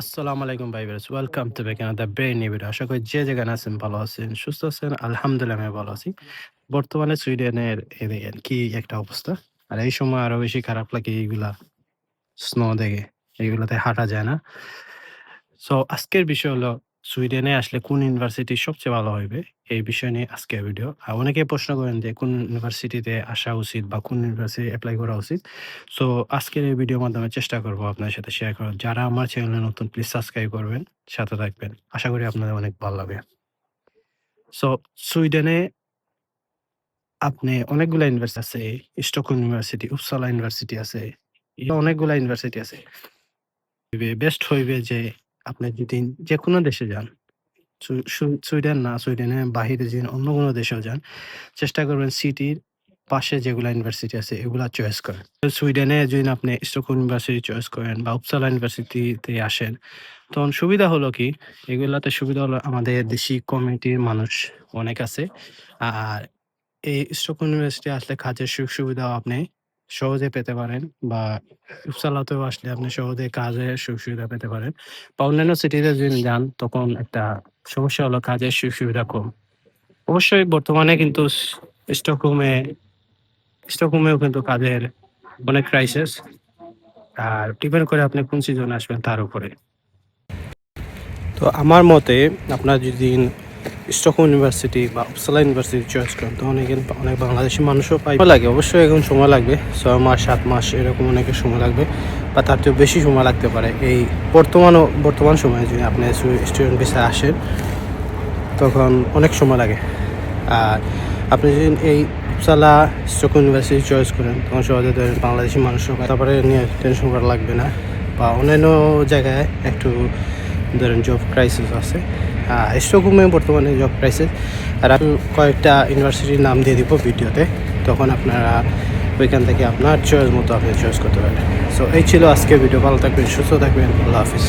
আসসালামু আলাইকুম ভাই bros. Welcome to back the brain video. আশা করি যে যেখানে আছেন ভালো আছেন, সুস্থ আছেন। আলহামদুলিল্লাহ আমি ভালো আছি। বর্তমানে সুইডেনের দেখেন কি একটা অবস্থা। আর এই সময় আরও বেশি খারাপ লাগে এইগুলা স্নো দেখে। এইগুলাতে হাঁটা যায় না। সো আজকের বিষয় হলো সুইডেনে আসলে কোন ইউনিভার্সিটি সবচেয়ে ভালো হইবে? এই বিষয় নিয়ে আজকের ভিডিও। আর অনেকেই প্রশ্ন করেন যে কোন ইউনিভার্সিটিতে আসা উচিত বা কোন ইউনিভার্সিটি এপ্লাই করা উচিত? সো আজকের এই ভিডিওর মাধ্যমে চেষ্টা করব আপনার সাথে শেয়ার করার। যারা আমার চ্যানেলে নতুন প্লিজ সাবস্ক্রাইব করবেন, সাথে থাকবেন। আশা করি আপনাদের অনেক ভালো লাগবে। সো সুইডেনে আপনি অনেকগুলা ইউনিভার্সিটি আছে। স্টকহোম ইউনিভার্সিটি, উপসালা ইউনিভার্সিটি আছে। অনেকগুলা ইউনিভার্সিটি আছে। বেস্ট হইবে যে আপনি যদি যেকোনো দেশে যান, সু সুইডেন না, সুইডেনের বাহিরে যে অন্য কোনো দেশেও যান, চেষ্টা করবেন সিটির পাশে যেগুলা ইউনিভার্সিটি আছে এগুলা চয়েস করেন। সুইডেনে যদি আপনি স্টকহোম ইউনিভার্সিটি চয়েস করেন বা উপসালা ইউনিভার্সিটিতে আসেন, তখন সুবিধা হলো কি? এগুলাতে সুবিধা হলো আমাদের দেশি কমিউনিটির মানুষ অনেক আছে। আর এই স্টকহোম ইউনিভার্সিটি আসলে কাজের সুযোগ-সুবিধাও আপনি সহজে পেতে পারেন বা উপসালাতেও আসলে আপনি সহজে কাজের সুযোগ-সুবিধা পেতে পারেন। বা অন্যান্য সিটিতে যদি যান, তখন একটা সমস্যা হলো কাজের সুযোগ-সুবিধা কম। অবশ্যই বর্তমানে কিন্তু স্টকহোমে, স্টকহোমেও কিন্তু কাজের অনেক ক্রাইসিস। আর ডিপেন্ড করে আপনি কোন সিজনে আসবেন তার উপরে। তো আমার মতে আপনার যদি স্টকহোম ইউনিভার্সিটি বা উপসালা ইউনিভার্সিটি চয়েস করেন তখন এখানে অনেক বাংলাদেশি মানুষও পাই লাগে। অবশ্যই এখন সময় লাগবে। ৬ মাস, সাত মাস এরকম অনেকের সময় লাগবে বা তার চেয়েও বেশি সময় লাগতে পারে। এই বর্তমানও, বর্তমান সময়ে যদি আপনি স্টুডেন্ট ভিসায় আসেন, তখন অনেক সময় লাগে। আর আপনি যদি এই উপসালা স্টকহোম ইউনিভার্সিটি চয়েস করেন, তখন সহজে ধরেন বাংলাদেশি মানুষও। তারপরে নিয়ে টেনশন করা লাগবে না। বা অন্যান্য জায়গায় একটু ধরেন জব ক্রাইসিস আছে। স্টকহোমে বর্তমানে জব ক্রাইসিস। আর আমি কয়েকটা ইউনিভার্সিটির নাম দিয়ে দিব ভিডিওতে। তখন আপনারা ওইখান থেকে আপনার চয়েস মতো আপনি চয়েস করতে পারেন সো এই ছিল আজকে ভিডিও। ভালো থাকবেন, সুস্থ থাকবেন। আল্লাহ হাফিজ।